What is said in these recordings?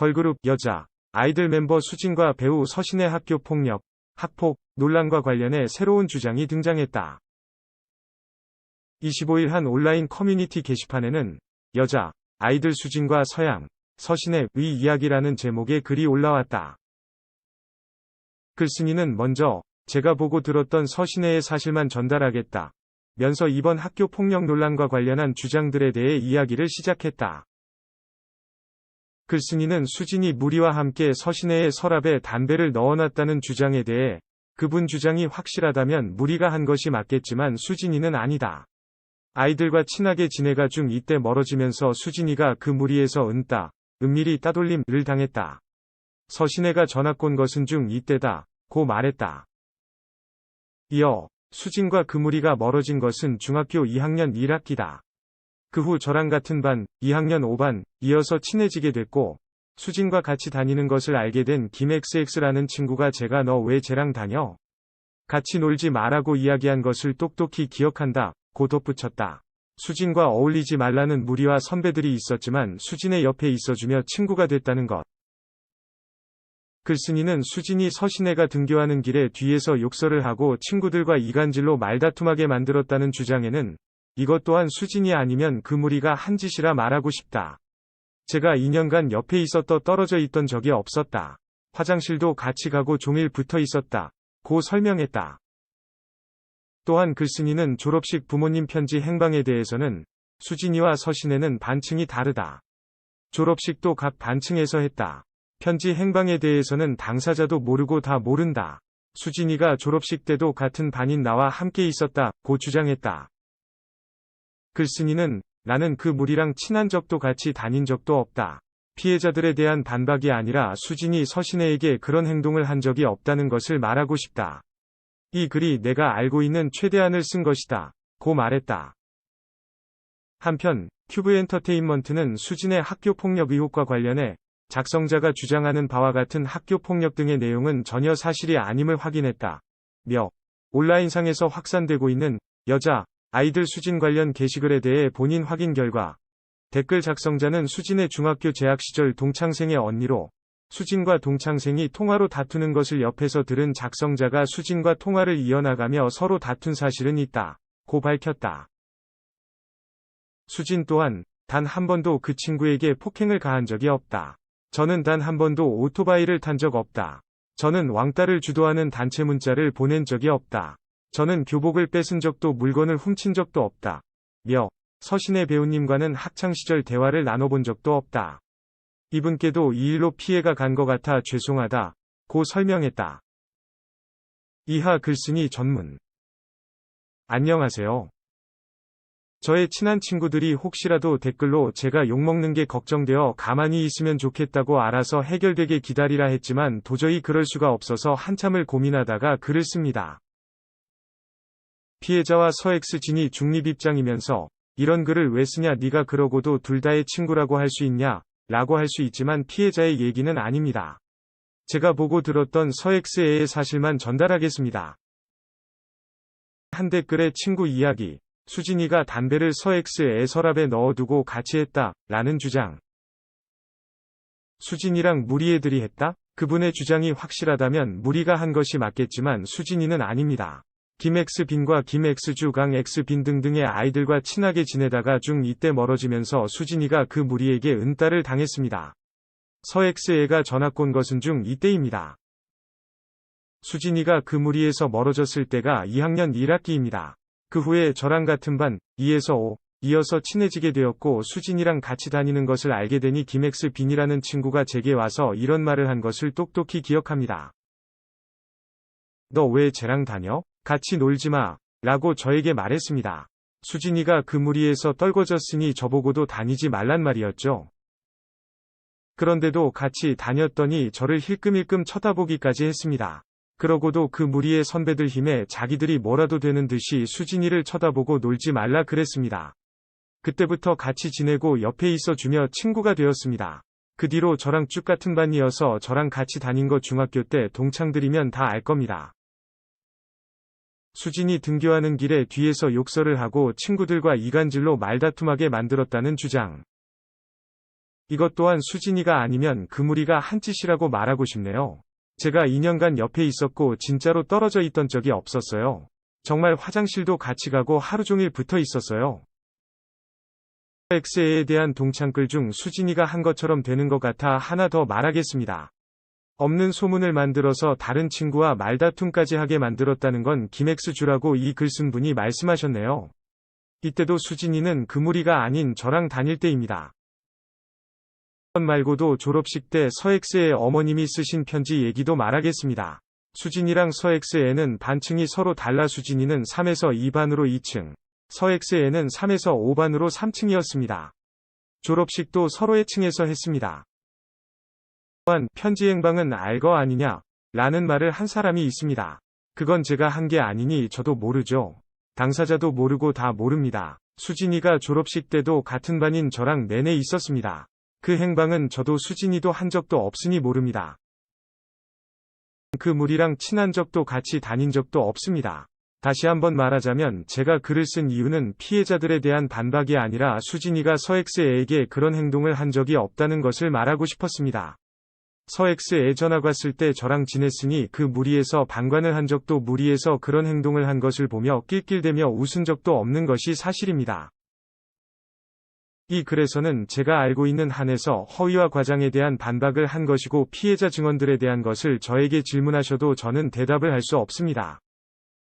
걸그룹 여자 아이들 멤버 수진과 배우 서신의 학교 폭력, 학폭, 논란과 관련해 새로운 주장이 등장했다. 25일 한 온라인 커뮤니티 게시판에는 여자 아이들 수진과 서양, 서신의 위 이야기라는 제목의 글이 올라왔다. 글쓴이는 먼저 제가 보고 들었던 서신혜의 사실만 전달하겠다. 면서 이번 학교 폭력 논란과 관련한 주장들에 대해 이야기를 시작했다. 글쓴이는 수진이 무리와 함께 서신혜의 서랍에 담배를 넣어놨다는 주장에 대해 그분 주장이 확실하다면 무리가 한 것이 맞겠지만 수진이는 아니다. 아이들과 친하게 지내가 중 이때 멀어지면서 수진이가 그 무리에서 은따, 은밀히 따돌림을 당했다. 서신혜가 전학 온 것은 중 이때다. 고 말했다. 이어 수진과 그 무리가 멀어진 것은 중학교 2학년 1학기다. 그 후 저랑 같은 반, 2학년 5반, 이어서 친해지게 됐고, 수진과 같이 다니는 것을 알게 된 김XX라는 친구가 제가 너 왜 쟤랑 다녀? 같이 놀지 말라고 이야기한 것을 똑똑히 기억한다. 고 덧붙였다. 수진과 어울리지 말라는 무리와 선배들이 있었지만 수진의 옆에 있어주며 친구가 됐다는 것. 글쓴이는 수진이 서신혜가 등교하는 길에 뒤에서 욕설을 하고 친구들과 이간질로 말다툼하게 만들었다는 주장에는 이것 또한 수진이 아니면 그 무리가 한 짓이라 말하고 싶다. 제가 2년간 옆에 있었더 떨어져 있던 적이 없었다. 화장실도 같이 가고 종일 붙어 있었다. 고 설명했다. 또한 글쓴이는 졸업식 부모님 편지 행방에 대해서는 수진이와 서신혜는 반층이 다르다. 졸업식도 각 반층에서 했다. 편지 행방에 대해서는 당사자도 모르고 다 모른다. 수진이가 졸업식 때도 같은 반인 나와 함께 있었다. 고 주장했다. 글쓴이는 나는 그 무리랑 친한 적도 같이 다닌 적도 없다. 피해자들에 대한 반박이 아니라 수진이 서신혜에게 그런 행동을 한 적이 없다는 것을 말하고 싶다. 이 글이 내가 알고 있는 최대한을 쓴 것이다. 고 말했다. 한편 큐브 엔터테인먼트는 수진의 학교 폭력 의혹과 관련해 작성자가 주장하는 바와 같은 학교 폭력 등의 내용은 전혀 사실이 아님을 확인했다. 며 온라인상에서 확산되고 있는 여자 아이들 수진 관련 게시글에 대해 본인 확인 결과 댓글 작성자는 수진의 중학교 재학 시절 동창생의 언니로 수진과 동창생이 통화로 다투는 것을 옆에서 들은 작성자가 수진과 통화를 이어나가며 서로 다툰 사실은 있다. 고 밝혔다. 수진 또한 단 한 번도 그 친구에게 폭행을 가한 적이 없다. 저는 단 한 번도 오토바이를 탄 적 없다. 저는 왕따를 주도하는 단체 문자를 보낸 적이 없다. 저는 교복을 뺏은 적도 물건을 훔친 적도 없다. 며 서신의 배우님과는 학창시절 대화를 나눠본 적도 없다. 이분께도 이 일로 피해가 간 것 같아 죄송하다. 고 설명했다. 이하 글쓴이 전문 안녕하세요. 저의 친한 친구들이 혹시라도 댓글로 제가 욕먹는 게 걱정되어 가만히 있으면 좋겠다고 알아서 해결되게 기다리라 했지만 도저히 그럴 수가 없어서 한참을 고민하다가 글을 씁니다. 피해자와 서엑스진이 중립 입장이면서 이런 글을 왜 쓰냐 네가 그러고도 둘 다의 친구라고 할 수 있냐 라고 할 수 있지만 피해자의 얘기는 아닙니다. 제가 보고 들었던 서엑스의 사실만 전달하겠습니다. 한 댓글의 친구 이야기 수진이가 담배를 서엑스의 서랍에 넣어두고 같이 했다. 라는 주장. 수진이랑 무리애들이 했다? 그분의 주장이 확실하다면 무리가 한 것이 맞겠지만 수진이는 아닙니다. 김엑스빈과 김엑스주 강엑스빈 등등의 아이들과 친하게 지내다가 중 이때 멀어지면서 수진이가 그 무리에게 은따를 당했습니다. 서엑스애가 전학 온 것은 중 이때입니다. 수진이가 그 무리에서 멀어졌을 때가 2학년 1학기입니다. 그 후에 저랑 같은 반 2에서 5 이어서 친해지게 되었고 수진이랑 같이 다니는 것을 알게 되니 김엑스 빈이라는 친구가 제게 와서 이런 말을 한 것을 똑똑히 기억합니다. 너 왜 쟤랑 다녀? 같이 놀지 마. 라고 저에게 말했습니다. 수진이가 그 무리에서 떨궈졌으니 저보고도 다니지 말란 말이었죠. 그런데도 같이 다녔더니 저를 힐끔힐끔 쳐다보기까지 했습니다. 그러고도 그 무리의 선배들 힘에 자기들이 뭐라도 되는 듯이 수진이를 쳐다보고 놀지 말라 그랬습니다. 그때부터 같이 지내고 옆에 있어 주며 친구가 되었습니다. 그 뒤로 저랑 쭉 같은 반이어서 저랑 같이 다닌 거 중학교 때 동창들이면 다 알 겁니다. 수진이 등교하는 길에 뒤에서 욕설을 하고 친구들과 이간질로 말다툼하게 만들었다는 주장. 이것 또한 수진이가 아니면 그 무리가 한 짓이라고 말하고 싶네요. 제가 2년간 옆에 있었고 진짜로 떨어져 있던 적이 없었어요. 정말 화장실도 같이 가고 하루 종일 붙어 있었어요. X에 대한 동창글 중 수진이가 한 것처럼 되는 것 같아 하나 더 말하겠습니다. 없는 소문을 만들어서 다른 친구와 말다툼까지 하게 만들었다는 건 김엑스 주라고 이 글 쓴 분이 말씀하셨네요. 이때도 수진이는 그 무리가 아닌 저랑 다닐 때입니다. 말고도 졸업식 때 서엑스의 어머님이 쓰신 편지 얘기도 말하겠습니다. 수진이랑 서엑스에는 반층이 서로 달라 수진이는 3에서 2반으로 2층, 서엑스에는 3에서 5반으로 3층이었습니다. 졸업식도 서로의 층에서 했습니다. 또한 편지 행방은 알거 아니냐 라는 말을 한 사람이 있습니다. 그건 제가 한 게 아니니 저도 모르죠. 당사자도 모르고 다 모릅니다. 수진이가 졸업식 때도 같은 반인 저랑 내내 있었습니다. 그 행방은 저도 수진이도 한 적도 없으니 모릅니다. 그 무리랑 친한 적도 같이 다닌 적도 없습니다. 다시 한번 말하자면 제가 글을 쓴 이유는 피해자들에 대한 반박이 아니라 수진이가 서엑스에게 그런 행동을 한 적이 없다는 것을 말하고 싶었습니다. 서엑스에 전화 갔을 때 저랑 지냈으니 그 무리에서 방관을 한 적도 무리에서 그런 행동을 한 것을 보며 낄낄대며 웃은 적도 없는 것이 사실입니다. 이 글에서는 제가 알고 있는 한에서 허위와 과장에 대한 반박을 한 것이고 피해자 증언들에 대한 것을 저에게 질문하셔도 저는 대답을 할 수 없습니다.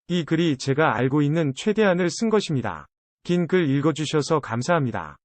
이 글이 제가 알고 있는 최대한을 쓴 것입니다. 긴 글 읽어주셔서 감사합니다.